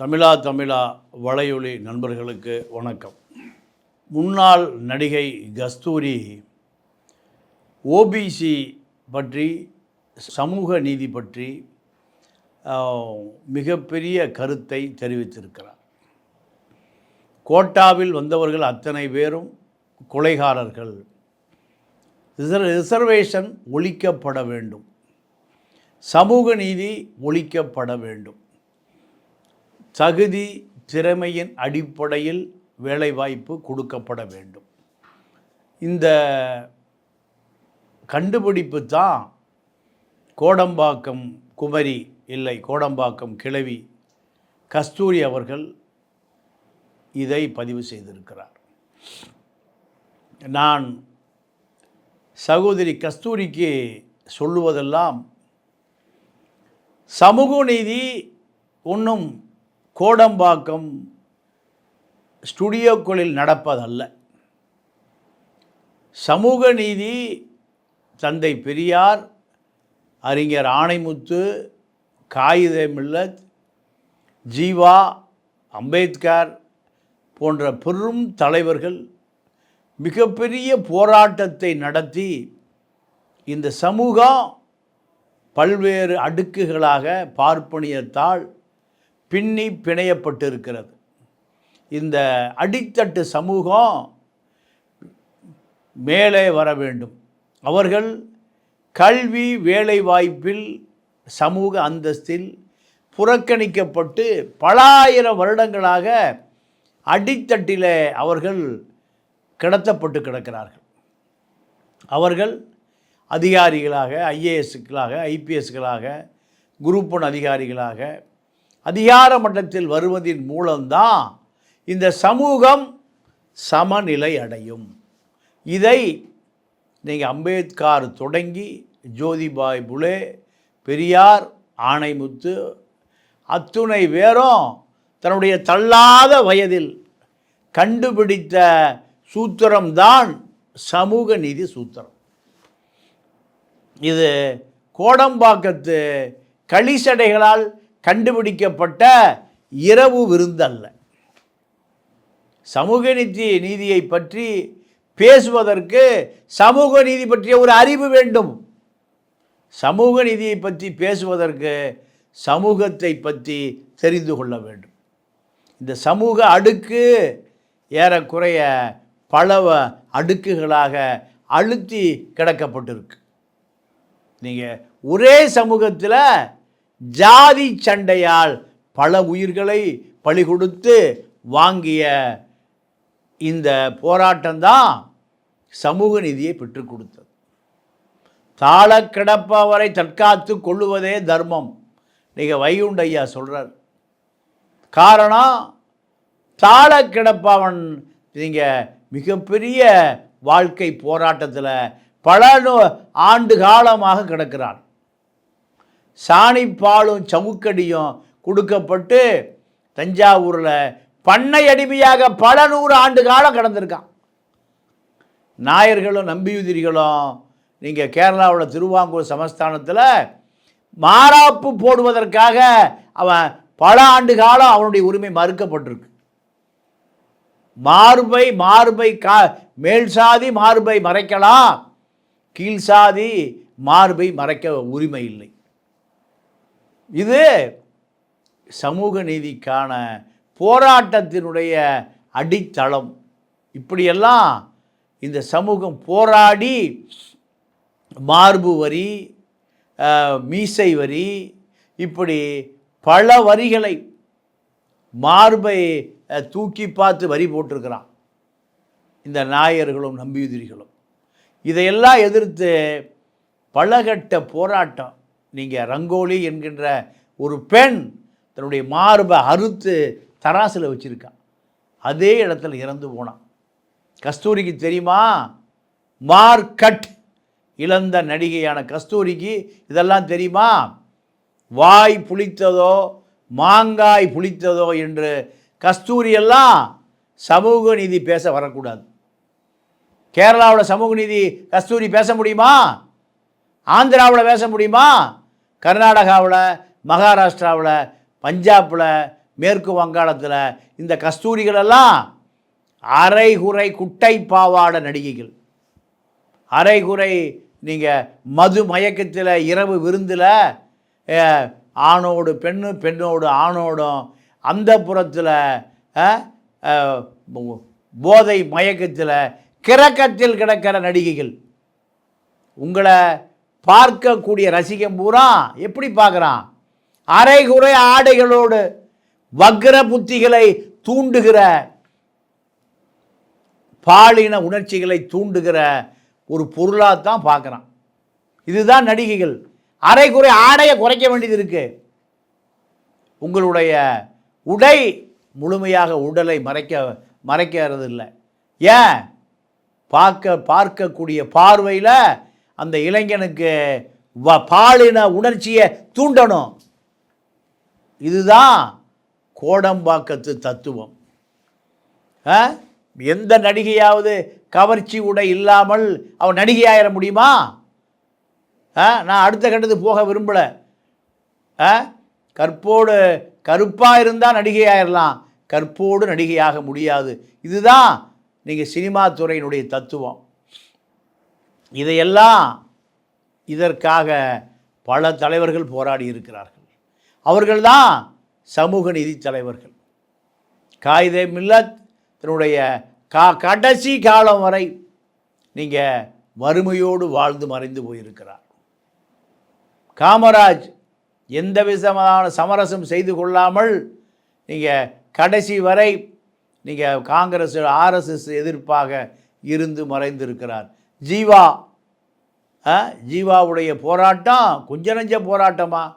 தமிழா தமிழா வலையொலி நண்பர்களுக்கு வணக்கம். முன்னாள் நடிகை கஸ்தூரி ஓபிசி பற்றி சமூக நீதி பற்றி மிகப்பெரிய கருத்தை தெரிவித்திருக்கிறார். கோட்டாவில் வந்தவர்கள் அத்தனை பேரும் கொலைகாரர்கள். ரிசர் ரிசர்வேஷன் ஒழிக்கப்பட வேண்டும். சமூக நீதி ஒழிக்கப்பட வேண்டும். தகுதி திறமையின் அடிப்படையில் வேலைவாய்ப்பு கொடுக்கப்பட வேண்டும். இந்த கண்டுபிடிப்பு தான் கோடம்பாக்கம் குமரி இல்லை கோடம்பாக்கம் கிழவி கஸ்தூரி அவர்கள் இதை பதிவு செய்திருக்கிறார். நான் சகோதரி கஸ்தூரிக்கு சொல்லுவதெல்லாம் சமூக நீதி ஒன்றும் கோடம்பாக்கம் ஸ்டுடியோக்களில் நடப்பதல்ல. சமூக நீதி தந்தை பெரியார் அறிஞர் ஆணைமுத்து காயிதே மில்லத் ஜீவா அம்பேத்கர் போன்ற பெரும் தலைவர்கள் மிகப்பெரிய போராட்டத்தை நடத்தி இந்த சமூகம் பல்வேறு அடுக்குகளாக பார்ப்பனியத்தால் பின்னி பிணையப்பட்டிருக்கிறது. இந்த அடித்தட்டு சமூகம் மேலே வர வேண்டும். அவர்கள் கல்வி வேலைவாய்ப்பில் சமூக அந்தஸ்தில் புறக்கணிக்கப்பட்டு பல ஆயிரம் வருடங்களாக அடித்தட்டில் அவர்கள் கிடத்தப்பட்டு கிடக்கிறார்கள். அவர்கள் அதிகாரிகளாக ஐஏஎஸ்களாக ஐபிஎஸ்களாக குரூப் ஒன் அதிகாரிகளாக அதிகார மட்டத்தில் வருவதின் மூலம்தான் இந்த சமூகம் சமநிலை அடையும். இதை நீங்கள் அம்பேத்கர் தொடங்கி ஜோதிபாய் புலே பெரியார் ஆணைமுத்து அத்துணை பேரும் தன்னுடைய தள்ளாத வயதில் கண்டுபிடித்த சூத்திரம்தான் சமூக நீதி சூத்திரம். இது கோடம்பாக்கத்து களிசடைகளால் கண்டுபிடிக்கப்பட்ட இரவு விருந்தல்ல. சமூக நீதி நீதியை பற்றி பேசுவதற்கு சமூக நீதி பற்றிய ஒரு அறிவு வேண்டும். சமூக நீதியை பற்றி பேசுவதற்கு சமூகத்தை பற்றி தெரிந்து கொள்ள வேண்டும். இந்த சமூக அடுக்கு ஏறக்குறைய பல அடுக்குகளாக அழுத்தி கிடக்கப்பட்டிருக்கு. நீங்கள் ஒரே சமூகத்தில் ஜாதி சண்டையால் பல உயிர்களை பலி கொடுத்து வாங்கிய இந்த போராட்டம்தான் சமூக நீதியை பெற்றுக் கொடுத்தது. தாழ கிடப்பவரை தற்காத்து கொள்ளுவதே தர்மம். நீங்கள் வைகுண்ட ஐயா சொல்கிறார் காரணம் தாழ கிடப்பவன் நீங்கள் மிகப்பெரிய வாழ்க்கை போராட்டத்தில் பல ஆண்டு காலமாக கிடக்கிறான். சாணிப்பாலும் சவுக்கடியும் கொடுக்கப்பட்டு தஞ்சாவூரில் பண்ணை அடிமையாக பல நூறு ஆண்டு காலம் கடந்திருக்கான். நாயர்களும் நம்பியுதிரிகளும் நீங்கள் கேரளாவில் திருவாங்கூர் சமஸ்தானத்தில் மாறாப்பு போடுவதற்காக அவன் பல ஆண்டு காலம் அவனுடைய உரிமை மறுக்கப்பட்டிருக்கு. மார்பை மார்பை கா மேல் சாதி மார்பை மறைக்கலாம். கீழ் சாதி மார்பை மறைக்க உரிமை இல்லை. இது சமூக நீதிக்கான போராட்டத்தினுடைய அடித்தளம். இப்படியெல்லாம் இந்த சமூகம் போராடி மார்பு வரி மீசை வரி இப்படி பல வரிகளை மார்பை தூக்கி பார்த்து வரி போட்டிருக்கிறான். இந்த நாயர்களும் நம்பியுதிரிகளும். இதையெல்லாம் எதிர்த்து பலகட்ட போராட்டம். நீங்கள் ரங்கோலி என்கின்ற ஒரு பெண் தன்னுடைய மார்பை அறுத்து தராசில் வச்சுருக்கா. அதே இடத்துல இறந்து போனான் கஸ்தூரிக்கு தெரியுமா? மார்க்கட் இழந்த நடிகையான கஸ்தூரிக்கு இதெல்லாம் தெரியுமா? வாய் புளித்ததோ மாங்காய் புளித்ததோ என்று கஸ்தூரியெல்லாம் சமூக நீதி பேச வரக்கூடாது. கேரளாவோட சமூக நீதி கஸ்தூரி பேச முடியுமா? ஆந்திராவில் பேச முடியுமா? கர்நாடகாவில் மகாராஷ்டிராவில் பஞ்சாபில் மேற்கு வங்காளத்தில் இந்த கஸ்தூரிகளெல்லாம் அரைகுறை குட்டை பாவாட நடிகைகள். அரைகுறை நீங்கள் மது மயக்கத்தில் இரவு விருந்தில் ஆணோடு பெண்ணு பெண்ணோடு ஆணோடும் அந்த புறத்தில் போதை மயக்கத்தில் கிறக்கத்தில் கிடக்கிற நடிகைகள். உங்களை பார்க்கக்கூடிய ரசிகம் பூரா எப்படி பார்க்குறான்? அரைகுறை ஆடைகளோடு வக்ர புத்திகளை தூண்டுகிற பாலின உணர்ச்சிகளை தூண்டுகிற ஒரு பொருளாக தான் பார்க்குறான். இதுதான் நடிகைகள். அரைகுறை ஆடையை குறைக்க வேண்டியது இருக்குது உங்களுடைய உடை முழுமையாக உடலை மறைக்க மறைக்கிறது இல்லை ஏன்? பார்க்க பார்க்கக்கூடிய பார்வையில் அந்த இளைஞனுக்கு வ பாலின உணர்ச்சியை தூண்டணும். இதுதான் கோடம்பாக்கத்து தத்துவம். ஆ? எந்த நடிகையாவது கவர்ச்சி உடை இல்லாமல் அவன் நடிகையாயிட முடியுமா? ஆ? நான் அடுத்த கட்டத்துக்கு போக விரும்பலை. ஆ? கற்போடு கருப்பாக இருந்தால் நடிகையாயிரலாம். கற்போடு நடிகையாக முடியாது. இதுதான் நீங்கள் சினிமா துறையினுடைய தத்துவம். இதையெல்லாம் இதற்காக பல தலைவர்கள் போராடி இருக்கிறார்கள். அவர்கள்தான் சமூக நீதி தலைவர்கள். காயிதே மில்லத் தன்னுடைய கா கடைசி காலம் வரை நீங்கள் வறுமையோடு வாழ்ந்து மறைந்து போயிருக்கிறார். காமராஜ் எந்த விதமான சமரசம் செய்து கொள்ளாமல் நீங்கள் கடைசி வரை நீங்கள் காங்கிரஸ் ஆர்எஸ்எஸ் எதிர்ப்பாக இருந்து மறைந்திருக்கிறார். ஜீவா. ஆ, ஜீவாவுடைய போராட்டம் கொஞ்ச நஞ்ச போராட்டமா?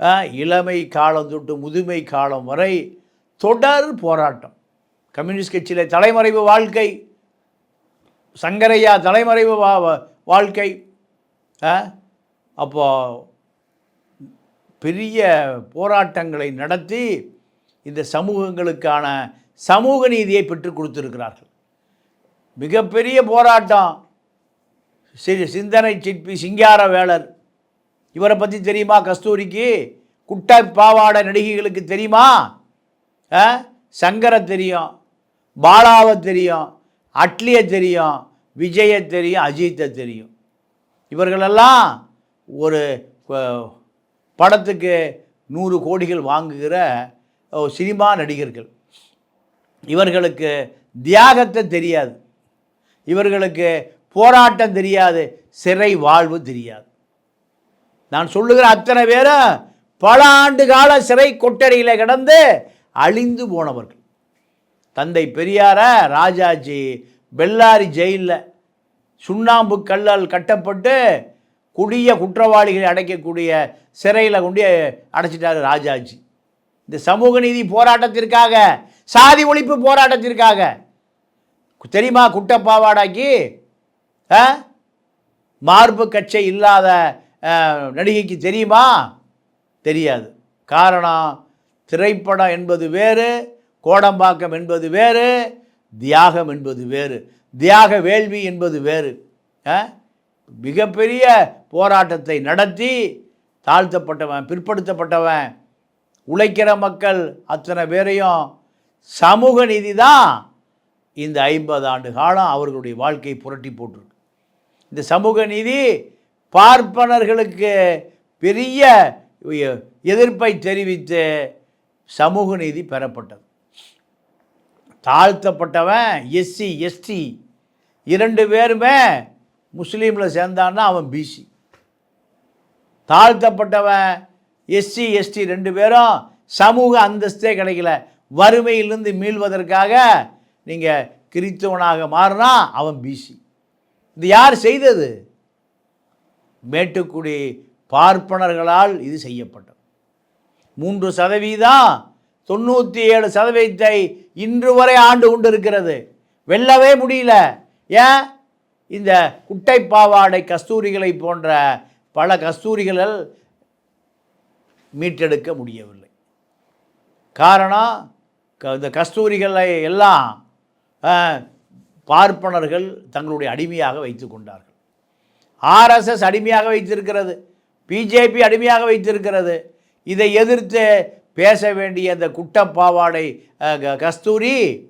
ஆ, இளமை காலம் தொட்டு முதுமை காலம் வரை தொடர் போராட்டம். கம்யூனிஸ்ட் கட்சியில் தலைமறைவு வாழ்க்கை. சங்கரையா தலைமறைவு வா வாழ்க்கை. ஆ, பெரிய போராட்டங்களை நடத்தி இந்த சமூகங்களுக்கான சமூக நீதியை பெற்றுக் கொடுத்துருக்கிறார்கள். மிகப்பெரிய போராட்டம். சி- சிந்தனை சிற்பி சிங்கார வேளர் இவரை பற்றி தெரியுமா கஸ்தூரிக்கு? குட்டை பாவாடை நடிகைகளுக்கு தெரியுமா? ஆ? சங்கரை தெரியும் பாலாவை தெரியும் அட்லியை தெரியும் விஜயை தெரியும் அஜித்தை தெரியும். இவர்களெல்லாம் ஒரு படத்துக்கு நூறு கோடிகள் வாங்குகிற சினிமா நடிகர்கள். இவர்களுக்கு தியாகத்தை தெரியாது. இவர்களுக்கு போராட்டம் தெரியாது சிறை வாழ்வு தெரியாது. நான் சொல்லுகிற அத்தனை பேரும் பல ஆண்டு கால சிறை கொட்டடியில் கிடந்து அழிந்து போனவர்கள். தந்தை பெரியார ராஜாஜி பெல்லாரி ஜெயிலில் சுண்ணாம்பு கல்லால் கட்டப்பட்டு குடிய குற்றவாளிகளை அடைக்கக்கூடிய சிறையில் கொண்டு அடைச்சிட்டார் ராஜாஜி. இந்த சமூக நீதி போராட்டத்திற்காக சாதி ஒழிப்பு போராட்டத்திற்காக தெரியுமா குட்டப்பாவாடாக்கி ஆ? மார்பு கச்சை இல்லாத நடிகைக்கு தெரியுமா? தெரியாது. காரணம் திரைப்படம் என்பது வேறு கோடம்பாக்கம் என்பது வேறு தியாகம் என்பது வேறு தியாக வேள்வி என்பது வேறு. ஆ? மிகப்பெரிய போராட்டத்தை நடத்தி தாழ்த்தப்பட்டவன் பிற்படுத்தப்பட்டவன் உழைக்கிற மக்கள் அத்தனை பேரையும் சமூக நீதி தான். இந்த ஐம்பது ஆண்டு காலம் அவர்களுடைய வாழ்க்கையை புரட்டி போட்டிருக்கு. இந்த சமூக நீதி பார்ப்பனர்களுக்கு பெரிய எதிர்ப்பை தெரிவித்து சமூக நீதி பெறப்பட்டது. தாழ்த்தப்பட்டவன் எஸ்சி எஸ்டி இரண்டு பேருமே முஸ்லீமில் சேர்ந்தான்னா அவன் பிசி தாழ்த்தப்பட்டவன் எஸ்சி எஸ்டி ரெண்டு பேரும் சமூக அந்தஸ்தே கிடைக்கல. வறுமையிலிருந்து மீள்வதற்காக நீங்கள் கிறித்தவனாக மாறினா அவன் பிசி இது யார் செய்தது? மேட்டுக்குடி பார்ப்பனர்களால் இது செய்யப்பட்டது. மூன்று சதவீதம் தொண்ணூற்றி ஏழு சதவீதத்தை இன்று வரை ஆண்டு கொண்டிருக்கிறது. வெல்லவே முடியல. ஏன்? இந்த குட்டை பாவாடை கஸ்தூரிகளை போன்ற பல கஸ்தூரிகள் மீட்டெடுக்க முடியவில்லை. காரணம் க- இந்த கஸ்தூரிகளை எல்லாம் பார்ப்பனர்கள் தங்களுடைய அடிமையாக வைத்து கொண்டார்கள். ஆர்எஸ்எஸ் அடிமையாக வைத்திருக்கிறது. பிஜேபி அடிமையாக வைத்திருக்கிறது. இதை எதிர்த்து பேச வேண்டிய அந்த குட்டப்பாவாடை க- கஸ்தூரி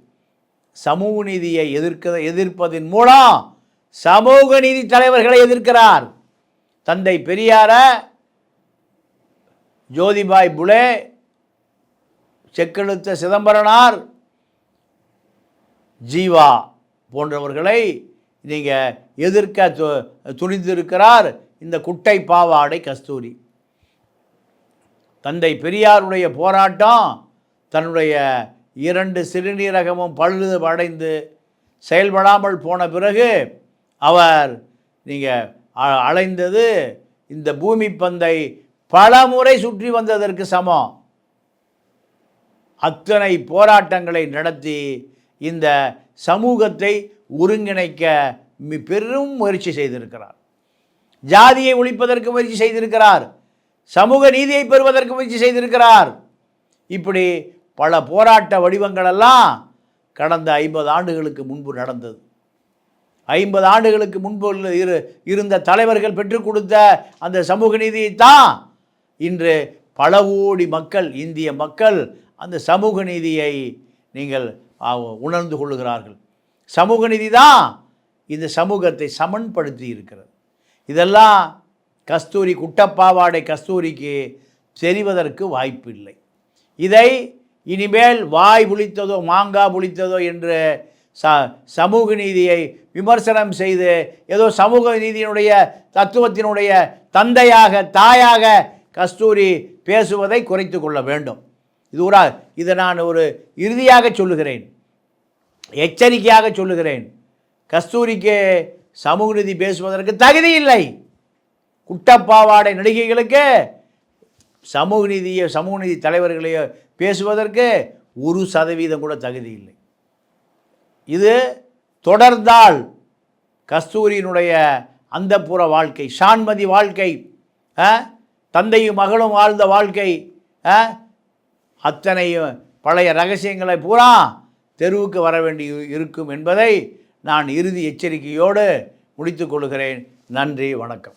சமூக நீதியை எதிர்க்க எதிர்ப்பதன் மூலம் சமூக நீதி தலைவர்களை எதிர்க்கிறார். தந்தை பெரியார ஜோதிபாய் புலே செக்கெழுத்த சிதம்பரனார் ஜீவா போன்றவர்களை நீங்கள் எதிர்க்க து- துணிந்திருக்கிறார் இந்த குட்டை பாவாடை கஸ்தூரி. தந்தை பெரியாருடைய போராட்டம் தன்னுடைய இரண்டு சிறுநீரகமும் பழுது அடைந்து செயல்படாமல் போன பிறகு அவர் நீங்கள் அலைந்தது இந்த பூமி பந்தை பல முறை சுற்றி வந்ததற்கு சமம். அத்தனை போராட்டங்களை நடத்தி இந்த சமூகத்தை ஒருங்கிணைக்க பெரும் முயற்சி செய்திருக்கிறார். ஜாதியை ஒழிப்பதற்கு முயற்சி செய்திருக்கிறார். சமூக நீதியை பெறுவதற்கு முயற்சி செய்திருக்கிறார். இப்படி பல போராட்ட வடிவங்களெல்லாம் கடந்த ஐம்பது ஆண்டுகளுக்கு முன்பு நடந்தது. ஐம்பது ஆண்டுகளுக்கு முன்பு இரு இருந்த தலைவர்கள் பெற்றுக் கொடுத்த அந்த சமூக நீதியைத்தான் இன்று பல கோடி மக்கள் இந்திய மக்கள் அந்த சமூக நீதியை நீங்கள் உணர்ந்து கொள்ளுகிறார்கள். சமூக நிதி தான் இந்த சமூகத்தை சமன்படுத்தி இருக்கிறது. இதெல்லாம் கஸ்தூரி குட்டப்பாவாடை கஸ்தூரிக்கு தெரிவதற்கு வாய்ப்பில்லை. இதை இனிமேல் வாய் புளித்ததோ மாங்காய் புளித்ததோ என்று ச சமூக நீதியை விமர்சனம் செய்து ஏதோ சமூக நீதியினுடைய தத்துவத்தினுடைய தந்தையாக தாயாக கஸ்தூரி பேசுவதை குறைத்து கொள்ள வேண்டும். இது ஒரு இதை நான் ஒரு இறுதியாக சொல்லுகிறேன். எச்சரிக்கையாக சொல்லுகிறேன். கஸ்தூரிக்கு சமூக நீதி பேசுவதற்கு தகுதி இல்லை. குட்டப்பாவாடை நடிகைகளுக்கு சமூக நீதியை சமூக நீதி தலைவர்களையோ பேசுவதற்கு ஒரு சதவீதம் கூட தகுதி இல்லை. இது தொடர்ந்தால் கஸ்தூரியினுடைய அந்தப்புற வாழ்க்கை ஷான்மதி வாழ்க்கை ஆ? தந்தையும் மகளும் வாழ்ந்த வாழ்க்கை அத்தனை அத்தனையும் பழைய ரகசியங்களை பூரா தெருவுக்கு வர வேண்டி இருக்கும் என்பதை நான் இறுதி எச்சரிக்கையோடு முடித்துக் கொள்கிறேன். நன்றி வணக்கம்.